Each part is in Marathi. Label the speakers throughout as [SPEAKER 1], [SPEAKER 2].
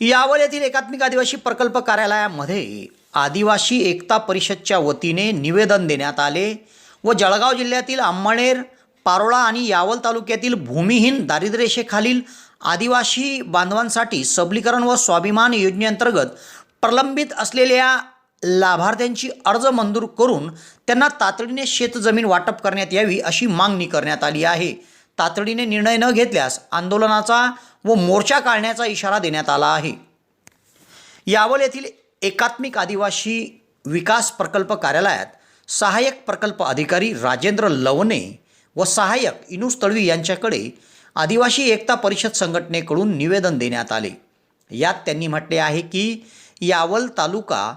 [SPEAKER 1] यावल येथील एकात्मिक आदिवासी प्रकल्प कार्यालयामध्ये आदिवासी एकता परिषदच्या वतीने निवेदन देण्यात आले व जळगाव जिल्ह्यातील अंमळनेर पारोळा आणि यावल तालुक्यातील भूमिहीन दारिद्र्यरेषेखालील आदिवासी बांधवांसाठी सबलीकरण व स्वाभिमान योजनेअंतर्गत प्रलंबित असलेल्या लाभार्थ्यांची अर्ज मंजूर करून त्यांना तातडीने शेतजमीन वाटप करण्यात यावी अशी मागणी करण्यात आली आहे. तातडीने निर्णय न घेतल्यास आंदोलनाचा व मोर्चा काढण्याचा इशारा देण्यात आला आहे. यावल येथील एकात्मिक आदिवासी विकास प्रकल्प कार्यालयात सहाय्यक प्रकल्प अधिकारी राजेंद्र लवणे व सहाय्यक इनुस तळवी यांच्याकडे आदिवासी एकता परिषद संघटनेकडून निवेदन देण्यात आले. यात त्यांनी म्हटले आहे की यावल तालुका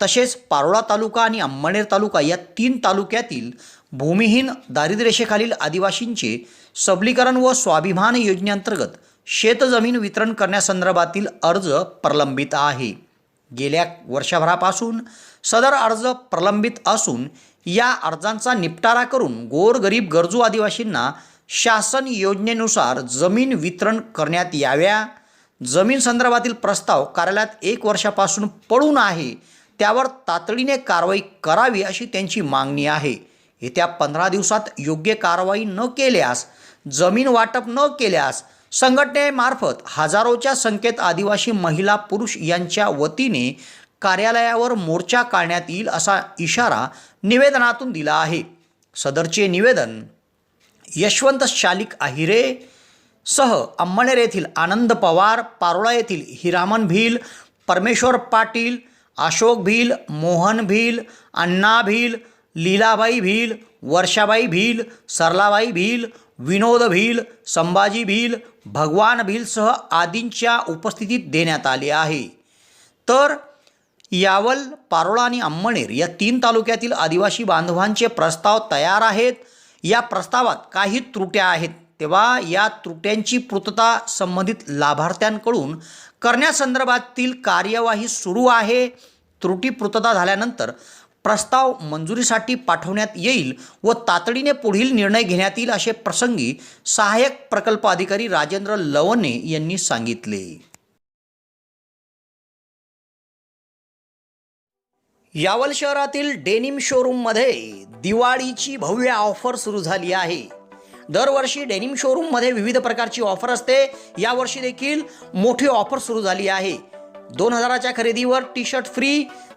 [SPEAKER 1] तसेच पारोळा तालुका आणि अंमळनेर तालुका या तीन तालुक्यातील भूमिहीन दारिद्र्यरेषेखालील आदिवासींचे सबलीकरण व स्वाभिमान योजनेअंतर्गत शेतजमीन वितरण करण्यासंदर्भातील अर्ज प्रलंबित आहे. गेल्या वर्षभरापासून सदर अर्ज प्रलंबित असून या अर्जांचा निपटारा करून गोरगरीब गरजू आदिवासींना शासन योजनेनुसार जमीन वितरण करण्यात याव्या. जमीन संदर्भातील प्रस्ताव कार्यालयात एक वर्षापासून पडून आहे. त्यावर तातडीने कारवाई करावी अशी त्यांची मागणी आहे. येत्या पंधरा दिवसात योग्य कारवाई न केल्यास जमीन वाटप न केल्यास संघटनेमार्फत हजारोच्या संख्येत आदिवासी महिला पुरुष यांच्या वतीने कार्यालयावर मोर्चा काढण्यात येईल असा इशारा निवेदनातून दिला आहे. सदरचे निवेदन यशवंत शालिक आहिरे सह अंमळनेर येथील आनंद पवार पारोळा येथील हिरामन भील परमेश्वर पाटील अशोक भील मोहन भील अण्णा भील लीलाबाई भील वर्षाबाई भील सरलाबाई भील विनोद भील संभाजी भील भगवान भीलसह आदींच्या उपस्थितीत देण्यात आले आहे. तर यावल पारोळा आणि अंमणेर या तीन तालुक्यातील आदिवासी बांधवांचे प्रस्ताव तयार आहेत. या प्रस्तावात काही त्रुट्या आहेत. तेव्हा या त्रुट्यांची पूर्तता संबंधित लाभार्थ्यांकडून करण्यासंदर्भातील कार्यवाही सुरू आहे. त्रुटी पूर्तता झाल्यानंतर प्रस्ताव मंजुरीसाठी पाठवण्यात येईल व तातडीने पुढील निर्णय घेण्यात येईल असे प्रसंगी सहाय्यक प्रकल्प अधिकारी राजेंद्र लवणे यांनी सांगितले. यावल शहरातील डेनिम शोरूममध्ये दिवाळीची भव्य ऑफर सुरू झाली आहे. दरवर्षी डेनिम शोरूममध्ये विविध प्रकारची ऑफर असते. यावर्षी देखील मोठी ऑफर सुरू झाली आहे. दोन हजाराच्या खरेदीवर टी शर्ट फ्री